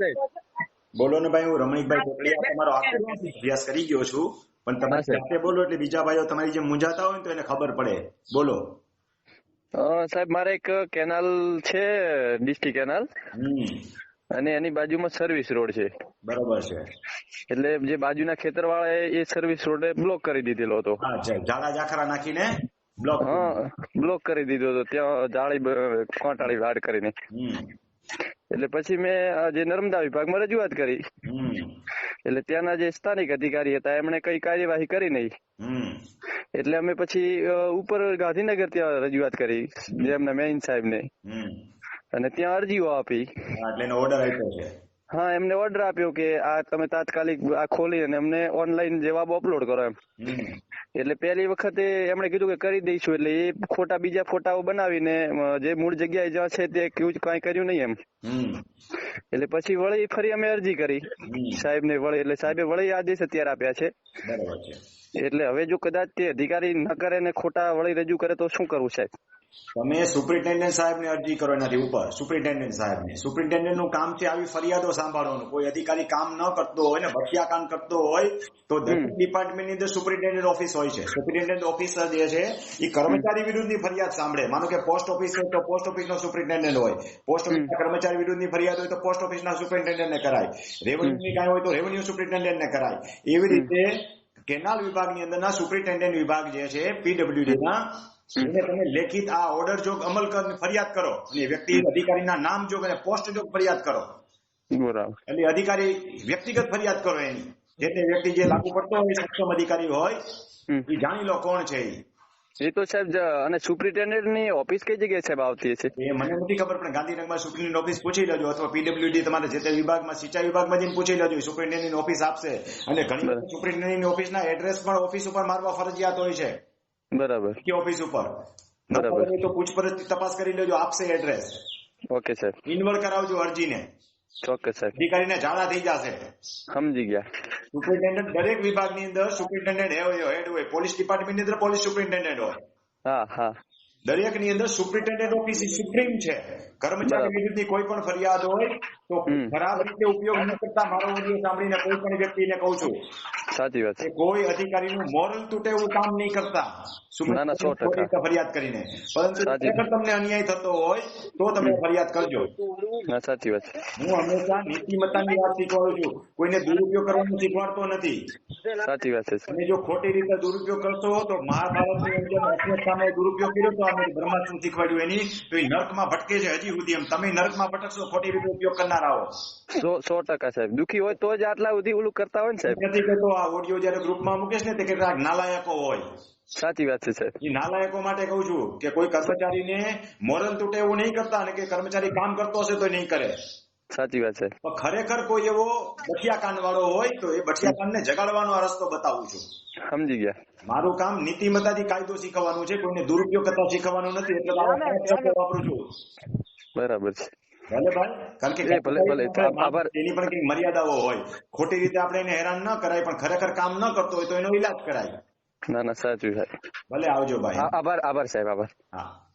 સાહેબ બોલો ને ભાઈ હું રમણીકભાઈ કોટડિયા તમારો આખો અભ્યાસ કરી ગયો છું પણ તમે સાથે બોલો એટલે બીજા ભાઈઓ તમારી જેમ મૂંઝાતા હોય ને તો એને ખબર પડે. બોલો. સાહેબ મારે એક કેનાલ છે ડિસ્ટ્રિક્ટ કેનાલ. અને એની બાજુમાં સર્વિસ રોડ છે. બરોબર છે. એટલે જે બાજુના ખેતર વાળા એ સર્વિસ રોડે બ્લોક કરી દીધેલો હતો. હા ઝાડા ઝાખરા નાખીને બ્લોક હા બ્લોક કરી દીધો હતો. ત્યાં જાળી કોટાળી કોંટાળી વાડ કરીને. એટલે પછી મેં જે નર્મદા વિભાગમાં રજૂઆત કરી. એટલે ત્યાંના જે સ્થાનિક અધિકારી હતા એમણે કઈ કાર્યવાહી કરી નહીં. એટલે અમે પછી ઉપર ગાંધીનગર ત્યાં રજૂઆત કરી જે એમના મેઇન સાહેબને. ને અને ત્યાં અરજીઓ આપી. એટલે ઓર્ડર આપ્યો છે. હા એમને ઓર્ડર આપ્યો કે આ તમે તાત્કાલિક આ ખોલી અને અમને ઓનલાઈન જવાબ અપલોડ કરો એમ. એટલે પહેલી વખતે એમણે કીધું કે કરી દઈશું એટલે એ ખોટા બીજા ફોટાઓ બનાવીને જે મૂળ જગ્યાએ જ્યાં છે તે કાંઈ કર્યું નહીં એમ. એટલે પછી વળી ફરી અમે અરજી કરી. સાહેબ ને વળી એટલે સાહેબે વળી આદેશ અત્યારે આપ્યા છે. છે. એટલે હવે જો કદાચ તે અધિકારી ન કરે ને ખોટા વળી રજૂ કરે તો શું કરવું સાહેબ? તમે સુપ્રિન્ટેન્ડન્ટ સાહેબને અરજી કરો એનાથી ઉપર સુપ્રિન્ટેન્ડન્ટ સાહેબને. સુપ્રિન્ટેન્ડન્ટનું કામ છે આવી ફરિયાદો સાંભળવાનું. કોઈ અધિકારી કામ ન કરતો હોય ને ભઠિયા કરતો હોય તો દરેક ડિપાર્ટમેન્ટની અંદર સુપ્રિન્ટેન્ડન્ટ ઓફિસ હોય છે. સુપ્રિન્ટેન્ડન્ટ ઓફિસર જે છે એ કર્મચારી વિરુદ્ધની ફરિયાદ સાંભળે. માનો કે પોસ્ટ ઓફિસ હોય તો પોસ્ટ ઓફિસનો સુપ્રિન્ટેન્ડન્ટ હોય. પોસ્ટ ઓફિસના કર્મચારી વિરુદ્ધની ફરિયાદ હોય તો પોસ્ટ ઓફિસના સુપ્રિન્ટેન્ડન્ટને કરાય. રેવન્યુની કાંઈ હોય તો રેવન્યુ સુપ્રિન્ટેન્ડન્ટને કરાય. એવી રીતે કેનાલ વિભાગની અંદરના સુપ્રિન્ટેન્ડન્ટ વિભાગ જે છે પીડબ્લ્યુડી ના એને તમે લેખિત આ ઓર્ડર જો અમલ કર ફરિયાદ કરો અને વ્યક્તિ અધિકારીના નામ જો અને પોસ્ટ જો ફરિયાદ કરો. બરાબર. એટલે અધિકારી વ્યક્તિગત ફરિયાદ કરો એની. જે તે વ્યક્તિ જે લાગુ પડતો હોય સક્ષમ અધિકારી હોય એ જાણી લો કોણ છે. એ તો સાહેબ અને સુપ્રિન્ટેન્ડન્ટની ઓફિસ કઈ જગ્યાએ સાહેબ આવતી છે એ મને નથી ખબર પણ ગાંધીનગરમાં સુપ્રિન્ટેન્ડન્ટ ઓફિસ પૂછી લેજો અથવા પીડબ્લ્યુડી તમારે જે તે વિભાગમાં સિંચાઈ વિભાગમાં જઈને પૂછી લેજો સુપ્રિન્ટેન્ડન્ટ ઓફિસ આપશે. અને ઘણી બધી સુપ્રિન્ટેન્ડન્ટ ઓફિસના એડ્રેસ પણ ઓફિસ ઉપર મારવા ફરજિયાત હોય છે. બરાબર. કે ઓફિસ ઉપર. બરાબર. તો પૂછપરછ તપાસ કરી લેજો આપશે એડ્રેસ ઓકે સાહેબ ઇન્વર્ટ કરાવજો અરજીને. ચોક્કસ સાહેબ અધિકારીને ઝાડા થઈ જશે. સમજી ગયા. સુપરિન્ટેન્ડન્ટ દરેક વિભાગની અંદર સુપ્રિન્ટેન્ડન્ટ હેડ હોય પોલીસ ડિપાર્ટમેન્ટની અંદર પોલીસ સુપરિન્ટેન્ડન્ટ હોય. હા હા. દરેકની અંદર સુપ્રિન્ટેન્ડન્ટ ઓફિસ સુપ્રીમ છે. કર્મચારી. વિરુદ્ધની કોઈ પણ ફરિયાદ હોય તો. ખરાબ રીતે ઉપયોગ ન કરતા મારો ઓડિયો સાંભળીને કોઈ પણ વ્યક્તિને કહું છું. સાચી વાત છે. કોઈ અધિકારીનું મોરલ તૂટે એવું કામ નહીં કરતા. ના, ના, સો ટકા. ફરિયાદ કરીને. પરંતુ ખરેખર તમને અન્યાય થતો હોય તો તમે ફરિયાદ કરજો. ના સાચી વાત છે. હું હંમેશા નીતિમત્તાની વાત શીખવાડું છું. કોઈને દુરુપયોગ કરવાનું શીખવાડતો નથી. સાચી વાત છે તમે જો ખોટી રીતે દુરુપયોગ કરશો તો મહાભારતની અંદર સામે દુરુપયોગ કર્યો તો અમે બ્રહ્માસ્ત્ર શીખવાડ્યું એની. તો એ નર્કમાં ભટકે છે હજી સુધી એમ. તમે નર્કમાં ભટકશો ખોટી રીતે ઉપયોગ કરનારાઓ સો સો ટકા સાહેબ. દુખી હોય તો જ આટલા સુધી ઓલું કરતા હોય ને સાહેબ. નથી કહેતો આ ઓડિયો જયારે ગ્રુપમાં મૂકીશ ને તે કેટલાક નાલાયકો હોય. સાચી વાત છે સાહેબ. એ નાલાયકો માટે કહું છું કે કોઈ કર્મચારીને મોરલ તૂટે એવું નહીં કરતા અને કે કર્મચારી કામ કરતો હશે તો નહીં કરે. સાચી વાત છે. પણ ખરેખર કોઈ એવો બઠિયા કાંડ વાળો હોય તો એ બઠિયા કાંડને જગાડવાનો આ રસ્તો બતાવું છું. સમજી ગયા. મારું કામ નીતિમત્તાથી કાયદો શીખવાનું છે કોઈને દુરુપયોગ કરતા શીખવાનું નથી એટલે વાપરું છું. બરાબર છે. ભલે ભાઈ. કારણ કે ભલે, ભલે. આભાર. એની પણ કઈ મર્યાદાઓ હોય. ખોટી રીતે આપણે એને હેરાન ન કરાય પણ ખરેખર કામ ન કરતો હોય તો એનો ઈલાજ કરાય. ના ના સાચું સાહેબ ભલે આવજો ભાઈ. આભાર આભાર સાહેબ આભાર. હા.